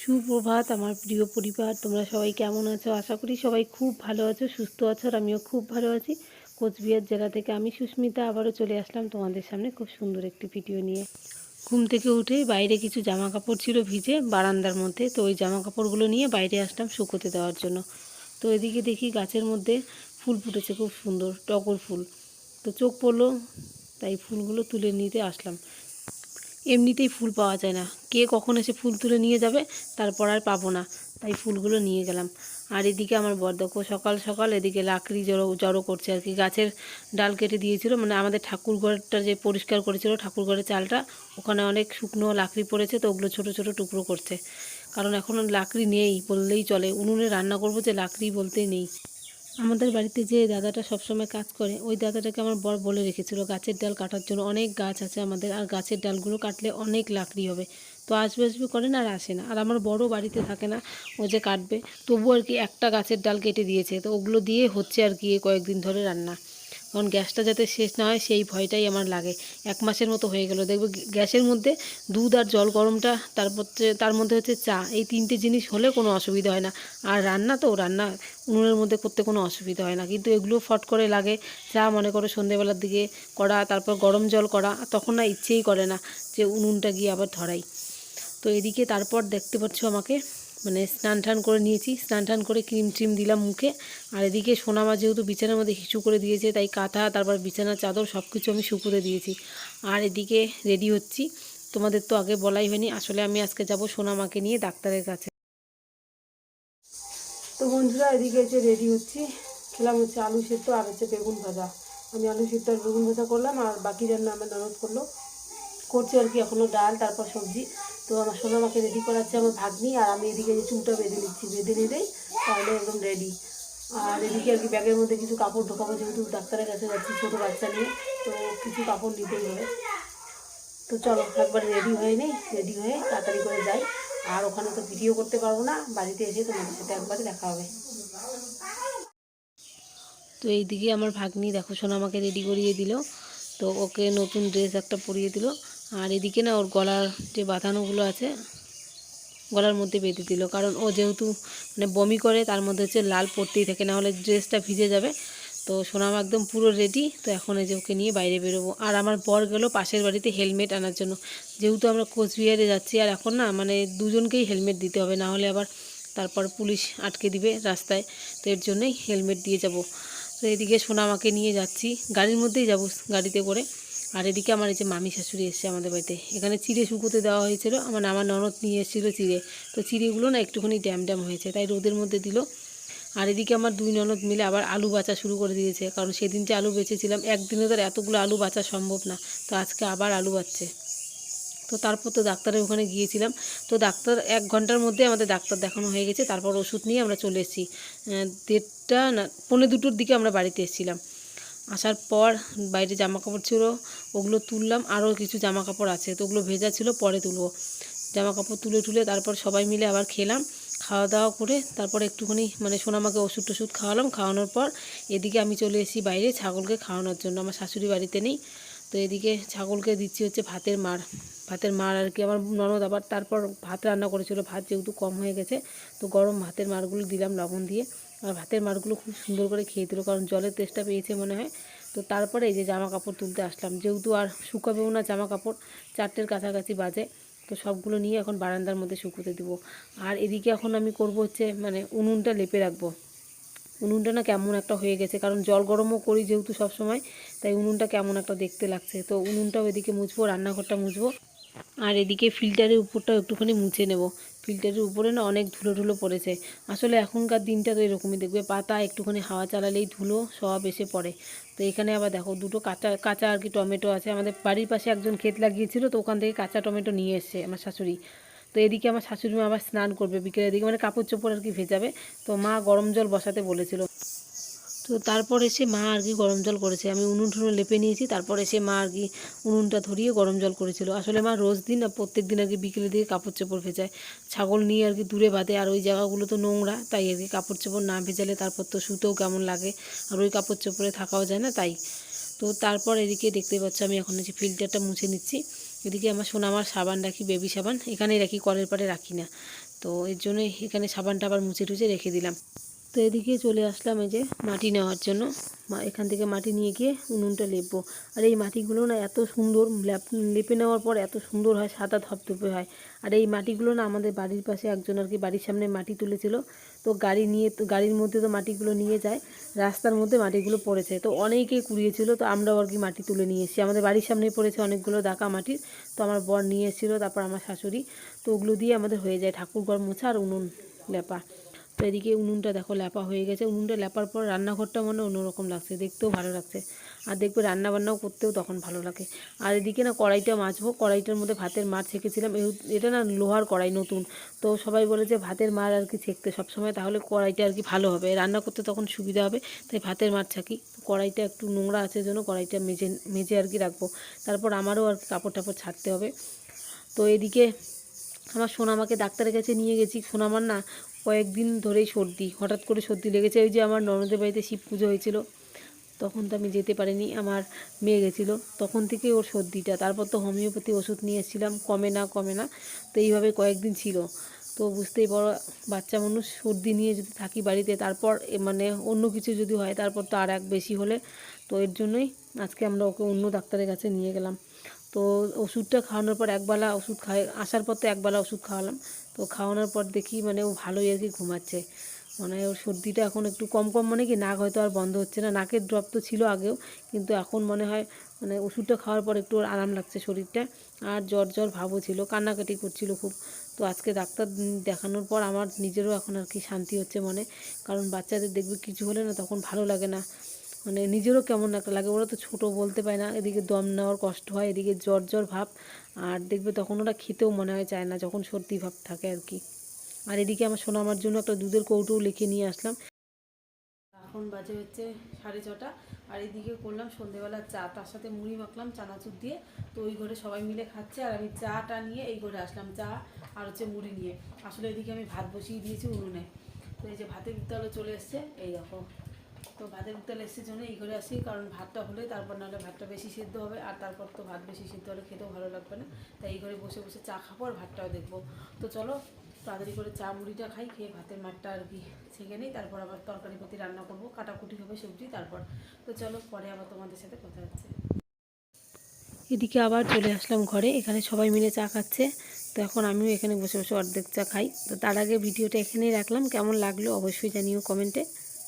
সুপ্রভাত আমার প্রিয় পরিবার। তোমরা সবাই কেমন আছো? আশা করি সবাই খুব ভালো আছো, সুস্থ আছো, আর আমিও খুব ভালো আছি। কোচবিহার জেলা থেকে আমি সুস্মিতা আবারও চলে আসলাম তোমাদের সামনে খুব সুন্দর একটি ভিডিও নিয়ে। ঘুম থেকে উঠে বাইরে কিছু জামা কাপড় ছিল ভিজে বারান্দার মধ্যে, তো ওই জামা কাপড়গুলো নিয়ে বাইরে আসলাম শুকোতে দেওয়ার জন্য। তো এদিকে দেখি গাছের মধ্যে ফুল ফুটেছে, খুব সুন্দর, টগর ফুল। তো চোখ পড়ল, তাই ফুলগুলো তুলে নিতে আসলাম। এমনিতেই ফুল পাওয়া যায় না। কে কখন এসে ফুল তুলে নিয়ে যাবে, তারপর আর পাবো না। তাই ফুলগুলো নিয়ে গেলাম। আর এদিকে আমার বর্দক্ষ সকাল সকাল এদিকে লাকড়ি জড়ো জড়ো করছে আর কি। গাছের ডাল কেটে দিয়েছিল মানে আমাদের ঠাকুর ঘরটা যে পরিষ্কার করেছিল, ঠাকুর ঘরের চালটা, ওখানে অনেক শুকনো লাকড়ি পড়েছে, তো ওগুলো ছোটো ছোটো টুকরো করছে। কারণ এখন লাকড়ি নেই বললেই চলে। উনুনে রান্না করব যে লাকড়ি বলতেই নেই। আমাদের বাড়িতে যে দাদাটা সবসময় কাজ করে, ওই দাদাটাকে আমার বর বলে রেখেছিল গাছের ডাল কাটার জন্য। অনেক গাছ আছে আমাদের, আর গাছের ডালগুলো কাটলে অনেক লাকড়ি হবে। তো আসবে আসবে করে না আর আসে না। আর আমার বড় বাড়িতে থাকে না, ও যে কাটবে তবু আর কি একটা গাছের ডাল কেটে দিয়েছে। তো ওগুলো দিয়ে হচ্ছে আর কি কয়েকদিন ধরে রান্না। কারণ গ্যাসটা যাতে শেষ না হয়, সেই ভয়টাই আমার লাগে। এক মাসের মতো হয়ে গেল। দেখবে গ্যাসের মধ্যে দুধ আর জল গরমটা, তারপর তার মধ্যে হচ্ছে চা, এই তিনটে জিনিস হলে কোনো অসুবিধা হয় না। আর রান্না তো, রান্না, উনুনের মধ্যে করতে কোনো অসুবিধা হয় না। কিন্তু এগুলো ফট করে লাগে চা মনে করো সন্ধেবেলার দিকে করা, তারপর গরম জল করা, তখন না ইচ্ছেই করে না যে উনুনটা গিয়ে আবার ধরাই। তো এদিকে তারপর দেখতে পাচ্ছ আমাকে মানে স্নান টান করে নিয়েছি। স্নান টান করে ক্রিম ট্রিম দিলাম মুখে। আর এদিকে সোনামা যেহেতু বিছানার মধ্যে হিসু করে দিয়েছে, তাই কাঁথা, তারপর বিছানার চাদর সব কিছু আমি শুকুতে দিয়েছি। আর এদিকে রেডি হচ্ছি। তোমাদের তো আগে বলাই হয়নি, আসলে আমি আজকে যাব সোনামাকে নিয়ে ডাক্তারের কাছে। তো বন্ধুরা, এদিকে এসে রেডি হচ্ছি। খেলাম হচ্ছে আলু সেদ্ধ আর হচ্ছে বেগুন ভাজা। আমি আলু সেদ্ধ আর বেগুন ভাজা করলাম, আর বাকি রান্না আমার ননদ করল। করছি আর কি এখনও ডাল, তারপর সবজি। তো আমার সোনা আমাকে রেডি করাচ্ছে আমার ভাগ্নি, আর আমি এদিকে যে চুলটা বেঁধে নিচ্ছি, বেঁধে নিলেই তাহলে একদম রেডি আর এদিকে আর কি ব্যাগের মধ্যে কিছু কাপড় ঢোকাবো, যেহেতু ডাক্তারের কাছে যাচ্ছি ছোটো বাচ্চা নিয়ে, তো কিছু কাপড় নিতেই হবে। তো চলো, একবার রেডি হয়ে নেই রেডি হয়ে তাড়াতাড়ি করে যাই। আর ওখানে তো ভিডিও করতে পারব না, বাড়িতে এসে তোমাদের সাথে একবারে দেখা হবে। তো এইদিকে আমার ভাগ্নি দেখো, সোনা আমাকে রেডি করিয়ে দিল। তো ওকে নতুন ড্রেস একটা পরিয়ে দিল। আর এদিকে না ওর গলার যে বাঁধানোগুলো আছে, গলার মধ্যে বেঁধে দিল। কারণ ও যেহেতু মানে বমি করে, তার মধ্যে হচ্ছে লাল পড়তেই থাকে, না হলে ড্রেসটা ভিজে যাবে। তো সোনাম একদম পুরো রেডি তো এখন এই যে ওকে নিয়ে বাইরে বেরোবো। আর আমার বর গেল পাশের বাড়িতে হেলমেট আনার জন্য। যেহেতু আমরা কোচবিহারে যাচ্ছি, আর এখন না মানে দুজনকেই হেলমেট দিতে হবে, না হলে আবার তারপর পুলিশ আটকে দিবে রাস্তায়। তো এর জন্যই হেলমেট দিয়ে যাব। তো এদিকে সোনামাকে নিয়ে যাচ্ছি। গাড়ির মধ্যেই যাব গাড়িতে করে। আর এদিকে আমার এই যে মামি শাশুড়ি এসছে আমাদের বাড়িতে। এখানে চিড়ে শুকোতে দেওয়া হয়েছিল। আমার আমার ননদ নিয়ে এসেছিল চিড়ে। তো চিড়েগুলো না একটুখানি ড্যাম ড্যাম হয়েছে, তাই রোদের মধ্যে দিল। আর এদিকে আমার দুই ননদ মিলে আবার আলু বাছা শুরু করে দিয়েছে। কারণ সেদিন যে আলু বেঁচেছিলাম, একদিনে তো এতগুলো আলু বাছা সম্ভব না। তো আজকে আবার আলু বাচ্ছে। তো তারপর তো ডাক্তারের ওখানে গিয়েছিলাম। তো ডাক্তার এক ঘণ্টার মধ্যে আমাদের ডাক্তার দেখানো হয়ে গেছে। তারপর ওষুধ নিয়ে আমরা চলে এসেছি। দেড়টা না, পৌনে দুটোর দিকে আমরা বাড়িতে এসেছিলাম। আসার পর বাইরে জামা কাপড় ছিল, ওগুলো তুললাম আরও কিছু জামা কাপড় আছে। তো ওগুলো ভেজা ছিল, পরে তুলবো। জামা কাপড় তুলে তুলে তারপর সবাই মিলে আবার খেলাম খাওয়া দাওয়া করে তারপর একটুখানি মানে সোনামাকে ওষুধ টষুধ খাওয়ালাম, খাওয়ানোর পর এদিকে আমি চলে এসেছি বাইরে ছাগলকে খাওয়ানোর জন্য। আমার শাশুড়ি বাড়িতে নেই, তো এদিকে ছাগলকে দিচ্ছি হচ্ছে ভাতের মার ভাতের মার আর কি, আমার ননদ আবার তারপর ভাত রান্না করেছিল, ভাত যেহেতু কম হয়ে গেছে, তো গরম ভাতের মারগুলো দিলাম লবণ দিয়ে। আর ভাতের মারগুলো খুব সুন্দর করে খেয়ে দিল, কারণ জলের তেষ্টা পেয়েছে মনে হয়। তো তারপরে এই যে জামা কাপড় তুলতে আসলাম, যেহেতু আর শুকাবেও না জামা কাপড়, চারটের কাছাকাছি বাজে, তো সবগুলো নিয়ে এখন বারান্দার মধ্যে শুকোতে দিব। আর এদিকে এখন আমি করব হচ্ছে মানে উনুনটা লেপে রাখব। উনুনটা না কেমন একটা হয়ে গেছে, কারণ জল গরমও করি যেহেতু সব সময় তাই উনুনটা কেমন একটা দেখতে লাগছে। তো উনুনটাও এদিকে মুছবো, রান্নাঘরটা মুছবো। আর এদিকে ফিল্টারের উপরটাও একটুখানি মুছে নেব। ফিল্টারের উপরে না অনেক ধুলো ধুলো পড়েছে। আসলে এখনকার দিনটা তো এরকমই, দেখবে পাতা একটুখানি হাওয়া চালালেই ধুলো সব এসে পড়ে। তো এখানে আবার দেখো দুটো কাঁচা কাঁচা আর কি টমেটো আছে। আমাদের বাড়ির পাশে একজন ক্ষেত লাগিয়েছিল, তো ওখান থেকে কাঁচা টমেটো নিয়ে এসছে আমার শাশুড়ি। তো এদিকে আমার শাশুড়ি মা আবার স্নান করবে বিকেলের দিকে মানে কাপড় চোপড় আর কি ভেজাবে। তো মা গরম জল বসাতে বলেছিল। তো তারপর এসে মা আর কি গরম জল করেছে। আমি উনুন টুনুন লেপে নিয়েছি, তারপর এসে মা আর কি উনুনটা ধরিয়ে গরম জল করেছিল। আসলে মা রোজ দিন প্রত্যেক দিন আর কি বিকেলের দিকে কাপড় চোপড় ভেজায়। ছাগল নিয়ে আর কি দূরে বাঁধে, আর ওই জায়গাগুলো তো নোংরা, তাই আর কি কাপড় চোপড় না ভেজালে তারপর তো শুতেও কেমন লাগে। আর ওই কাপড় চোপড়ে থাকাও যায় না, তাই। তো তারপর এদিকে দেখতে পাচ্ছ আমি এখন হচ্ছে ফিল্টারটা মুছে নিচ্ছি। এদিকে আমার সোনা আমার সাবান রাখি, বেবি সাবান, এখানেই রাখি, কলের পাড়ে রাখি না। তো এর জন্যই এখানে সাবানটা আবার মুছে টুছে রেখে দিলাম। তো এদিকে চলে আসলাম এই যে মাটি নেওয়ার জন্য। এখান থেকে মাটি নিয়ে গিয়ে উনুনটা লেপবো। আর এই মাটিগুলো না এত সুন্দর লেপে নেওয়ার পর এত সুন্দর হয়, সাদা ধপধপে হয়। আর এই মাটিগুলো না আমাদের বাড়ির পাশে একজন আর কি বাড়ির সামনে মাটি তুলেছিল। তো গাড়ি নিয়ে, তো গাড়ির মধ্যে তো মাটিগুলো নিয়ে যায়, রাস্তার মধ্যে মাটিগুলো পড়েছে। তো অনেকেই কুড়িয়েছিল, তো আমরাও আর কি মাটি তুলে নিয়ে এসেছি। আমাদের বাড়ির সামনে পড়েছে অনেকগুলো দাকা মাটির। তো আমার বর নিয়ে এসেছিল, তারপর আমার শাশুড়ি। তো ওগুলো দিয়ে আমাদের হয়ে যায় ঠাকুর ঘর মোছা আর উনুন লেপা। তো এদিকে উনুনটা দেখো ল্যাপা হয়ে গেছে। উনুনটা ল্যাপার পর রান্নাঘরটা মনে অন্যরকম লাগছে, দেখতেও ভালো লাগছে। আর দেখবে রান্না বান্নাও করতেও তখন ভালো লাগে। আর এদিকে না কড়াইটা মাজবো, কড়াইটার মধ্যে ভাতের মার ছেঁকেছিলাম। এটা না লোহার কড়াই নতুন। তো সবাই বলে যে ভাতের মার আর কি ছেঁকতে সবসময়, তাহলে কড়াইটা আর কি ভালো হবে। রান্না করতে তখন সুবিধা হবে, তাই ভাতের মার ছাকি। কড়াইটা একটু নোংরা আছে জন্য কড়াইটা মেজে মেজে আর কি রাখব। তারপর আমারও আর কি কাপড় টাপড় ছাড়তে হবে। তো এদিকে আমার সোনামাকে ডাক্তারের কাছে নিয়ে গেছি। সোনামার না কয়েকদিন ধরেই সর্দি, হঠাৎ করে সর্দি লেগেছে। ওই যে আমার ননদের বাড়িতে শিব পুজো হয়েছিল, তখন তো আমি যেতে পারিনি, আমার মেয়ে গেছিল। তখন থেকে ওর সর্দিটা, তারপর তো হোমিওপ্যাথি ওষুধ নিয়ে এসেছিলাম, কমে না কমে না, তো এইভাবে কয়েকদিন ছিল। তো বুঝতেই পারো, বাচ্চা মানুষ সর্দি নিয়ে যদি থাকি বাড়িতে, তারপর মানে অন্য কিছু যদি হয়, তারপর তো আর এক বেশি হলে, তো এর জন্যই আজকে আমরা ওকে অন্য ডাক্তারের কাছে নিয়ে গেলাম। তো ওষুধটা খাওয়ানোর পর একবেলা ওষুধ খাই, আসার পর তো একবেলা ওষুধ খাওয়ালাম। তো খাওয়ানোর পর দেখি মানে ও ভালোই আর কি ঘুমাচ্ছে। মানে ওর সর্দিটা এখন একটু কম কম মানে কি নাক হয়তো আর বন্ধ হচ্ছে না। নাকের ড্রপ তো ছিল আগেও, কিন্তু এখন মনে হয় মানে ওষুধটা খাওয়ার পর একটু আরাম লাগছে শরীরটা। আর জ্বর জ্বর ভাবও ছিল, কান্নাকাটি করছিল খুব। তো আজকে ডাক্তার দেখানোর পর আমার নিজেরও এখন আর কি শান্তি হচ্ছে মনে। কারণ বাচ্চাদের দেখবে কিছু হলে না তখন ভালো লাগে না। মানে নিজেরও কেমন একটা লাগে। ওরা তো ছোট, বলতে পারে না। এদিকে দম নেওয়ার কষ্ট হয়, এদিকে জ্বর জ্বর ভাব। আর দেখবে তখন ওরা খেতেও মনে হয় চায় না, যখন সর্দি ভাব থাকে আর কি। আর এদিকে আমার সোনা আমার জন্য একটা দুধের কৌটোও লিখে নিয়ে আসলাম। এখন বাজে হচ্ছে সাড়ে ছটা। আর এদিকে করলাম সন্ধেবেলা চা, তার সাথে মুড়ি মাখলাম, চানাচুর দিয়ে। তো ওই ঘরে সবাই মিলে খাচ্ছে। আর আমি চাটা নিয়ে এই ঘরে আসলাম, চা আর হচ্ছে মুড়ি নিয়ে। আসলে এদিকে আমি ভাত বসিয়ে দিয়েছি উনুনে। তো এই যে ভাতের উত্তালও চলে এসছে, এই তো ভাতের উত্তাল এসছে জন্য এই ঘরে আসি, কারণ ভাতটা হলে তারপর নাহলে ভাতটা বেশি সিদ্ধ হবে, আর তারপর তো ভাত বেশি সিদ্ধ হলে খেতেও ভালো লাগবে না। তাই এই ঘরে বসে বসে চা খাব আর ভাতটাও দেখব। তো চলো, তাড়াতাড়ি করে চা মুড়িটা খাই, খেয়ে ভাতের মাঠটা আর কি ছেঁকে নিই, তারপর আবার তরকারি পাতি রান্না করব, কাটাকুটি হবে সবজি তারপর। তো চলো, পরে আবার তোমাদের সাথে কথা হচ্ছে। এদিকে আবার চলে আসলাম ঘরে, এখানে সবাই মিলে চা খাচ্ছে। তো এখন আমিও এখানে বসে বসে অর্ধেক চা খাই। তো তার আগে ভিডিওটা এখানেই রাখলাম, কেমন লাগল অবশ্যই জানিও কমেন্টে।